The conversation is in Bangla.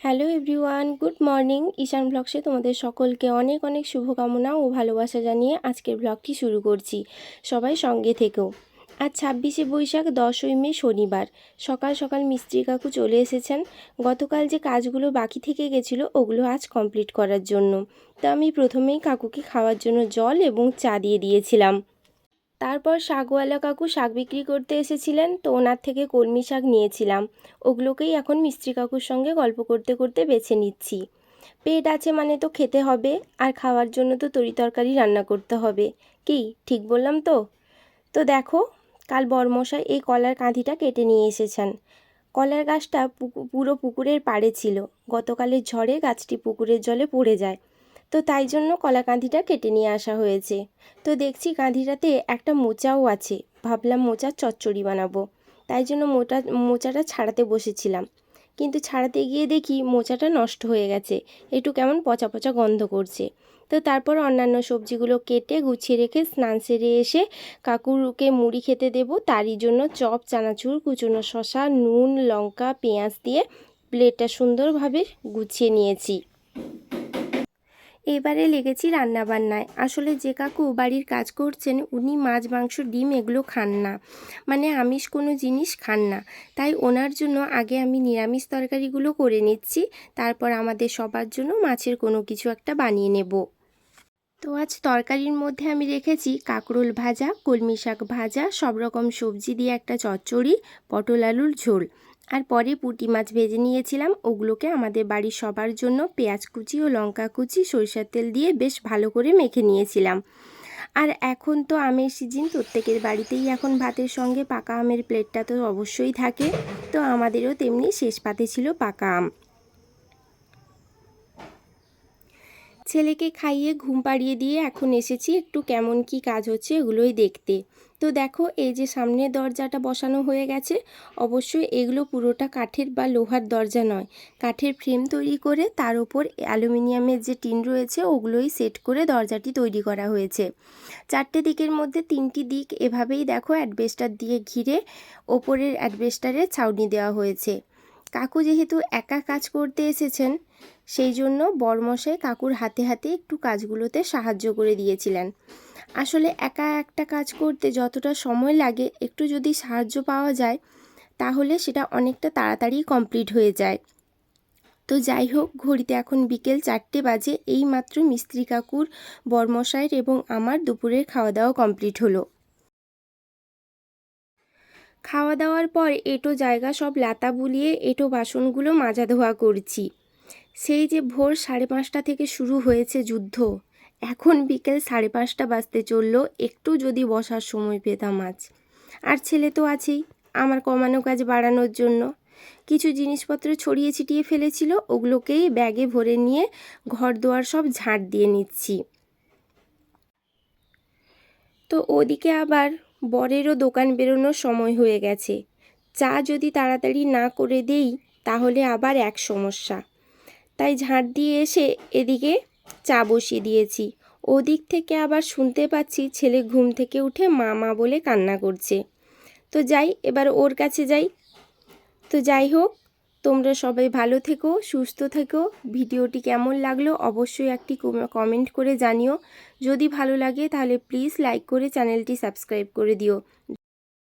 Hello everyone, good morning. Ishan ব্লগসে তোমাদের সকলকে অনেক অনেক শুভকামনা ও ভালোবাসা জানিয়ে আজকের ব্লগটি শুরু করছি। সবাই সঙ্গে থেকেও আজ ছাব্বিশে বৈশাখ, দশই মে, শনিবার। সকাল সকাল মিস্ত্রি কাকু চলে এসেছেন। গতকাল যে কাজগুলো বাকি থেকে গেছিল, ওগুলো আজ কমপ্লিট করার জন্য। তা আমি প্রথমেই কাকুকে খাওয়ার জন্য জল এবং চা দিয়ে দিয়েছিলাম। তারপর শাকওয়ালা কাকু শাক বিক্রি করতে এসেছিলেন, তো ওনার থেকে কলমি শাক নিয়েছিলাম। ওগুলোকেই এখন মিস্ত্রি কাকুর সঙ্গে গল্প করতে করতে বেছে নিচ্ছি। পেট আছে মানে তো খেতে হবে, আর খাওয়ার জন্য তো তরি তরকারি রান্না করতে হবে। কি, ঠিক বললাম তো? তো দেখো, কাল বরমশাই এই কলার কাঁধিটা কেটে নিয়ে এসেছেন। কলার গাছটা পুরো পুকুরের পাড়ে ছিল। গতকালের ঝড়ে গাছটি পুকুরের জলে পড়ে যায়। তো তাই জন্য কলা কাঁধিটা কেটে নিয়ে আসা হয়েছে। তো দেখছি কাঁধিটাতে একটা মোচাও আছে। ভাবলাম মোচার চচ্চড়ি বানাবো। তাই জন্য মোটা, মোচাটা ছাড়াতে বসেছিলাম। কিন্তু ছাড়াতে গিয়ে দেখি মোচাটা নষ্ট হয়ে গেছে। একটু কেমন পচা পচা গন্ধ করছে। তো তারপর অন্যান্য সবজিগুলো কেটে গুছিয়ে রেখে স্নান সেরে এসে কাকুরকে মুড়ি খেতে দেবো। তারই জন্য চপ, চানাচুর, কুচনো শশা নুন, লঙ্কা, পেঁয়াজ দিয়ে প্লেটটা সুন্দরভাবে গুছিয়ে নিয়েছি। এবারে লেগেছি রান্নাবান্নায়। আসলে যে কাকু বাড়ির কাজ করছেন, উনি মাছ, মাংস, ডিম এগুলো খান না। মানে আমিষ কোনো জিনিস খান না। তাই ওনার জন্য আগে আমি নিরামিষ তরকারিগুলো করে নিচ্ছি, তারপর আমাদের সবার জন্য মাছের কোনো কিছু একটা বানিয়ে নেব। তো আজ তরকারির মধ্যে আমি রেখেছি কাঁকরোল ভাজা, কলমি শাক ভাজা, সব রকম সবজি দিয়ে একটা চচ্চড়ি, পটল আলুর ঝোল। আর পরে পুঁটি মাছ ভেজে নিয়েছিলাম, ওগুলোকে আমাদের বাড়ির সবার জন্য পেঁয়াজ কুচি ও লঙ্কা কুচি, সরিষার তেল দিয়ে বেশ ভালো করে মেখে নিয়েছিলাম। আর এখন তো আমের সিজন, প্রত্যেকের বাড়িতেই এখন ভাতের সঙ্গে পাকা আমের প্লেটটা তো অবশ্যই থাকে। তো আমাদেরও তেমনি শেষ পাতে ছিল পাকা আম। ছেলেকে খাইয়ে ঘুম পাড়িয়ে দিয়ে এখন এসেছি, একটু কেমন কি কাজ হচ্ছে ওগুলোই দেখতে। তো দেখো, এই যে সামনের দরজাটা বসানো হয়ে গেছে, অবশ্যই এগুলো পুরোটা কাঠের বা লোহার দরজা নয়। কাঠের ফ্রেম তৈরি করে তার উপর অ্যালুমিনিয়ামের যে টিন রয়েছে, ওগুলোই সেট করে দরজাটি তৈরি করা হয়েছে। চারটে দিকের মধ্যে তিনটি দিক এভাবেই দেখো অ্যাডবেস্টার দিয়ে ঘিরে ওপরের অ্যাডবেস্টারে ছাউনি দেওয়া হয়েছে। কাকু যেহেতু একা কাজ করতে এসেছেন সেই জন্য বরমশাই কাকুর হাতে হাতে একটু কাজগুলোতে সাহায্য করে দিয়েছিলেন। আসলে একা একটা কাজ করতে যতটা সময় লাগে, একটু যদি সাহায্য পাওয়া যায়, তাহলে সেটা অনেকটা তাড়াতাড়ি কমপ্লিট হয়ে যায়। তো যাই হোক, ঘড়িতে এখন বিকেল চারটে বাজে, এই মাত্র মিস্ত্রি কাকুর, বরমশাইয়ের এবং আমার দুপুরের খাওয়া দাওয়া কমপ্লিট হলো। খাওয়া দাওয়ার পর এটো জায়গা সব লাতা বুলিয়ে, এটো বাসনগুলো মাজা ধোয়া করছি। সেই যে ভোর সাড়ে পাঁচটা থেকে শুরু হয়েছে যুদ্ধ, এখন বিকেল সাড়ে পাঁচটা বাজতে চলল, একটু যদি বসার সময় পেতাম আজ। আর ছেলে তো আছেই, আমার কমানো কাজ বাড়ানোর জন্য। কিছু জিনিসপত্র ছড়িয়ে ছিটিয়ে ফেলেছিল, ওগুলোকেই ব্যাগে ভরে নিয়ে ঘর দোয়ার সব ঝাঁট দিয়ে নিচ্ছি। তো ওদিকে আবার বরেরও দোকান বেরোনোর সময় হয়ে গেছে। চা যদি তাড়াতাড়ি না করে দেই, তাহলে আবার এক সমস্যা। তাই ঝাঁট দিয়ে এসে এদিকে চা বসিয়ে দিয়েছি। ওদিক থেকে আবার শুনতে পাচ্ছি ছেলে ঘুম থেকে উঠে মা মা বলে কান্না করছে। তো যাই, এবার ওর কাছে যাই। তো যাই হোক, তোমরা সবাই ভালো থেকো, সুস্থ থেকো। ভিডিওটি কেমন লাগল অবশ্যই একটি কমেন্ট করে জানিও। যদি ভালো লাগে তাহলে প্লিজ লাইক করে চ্যানেলটি সাবস্ক্রাইব করে দিও।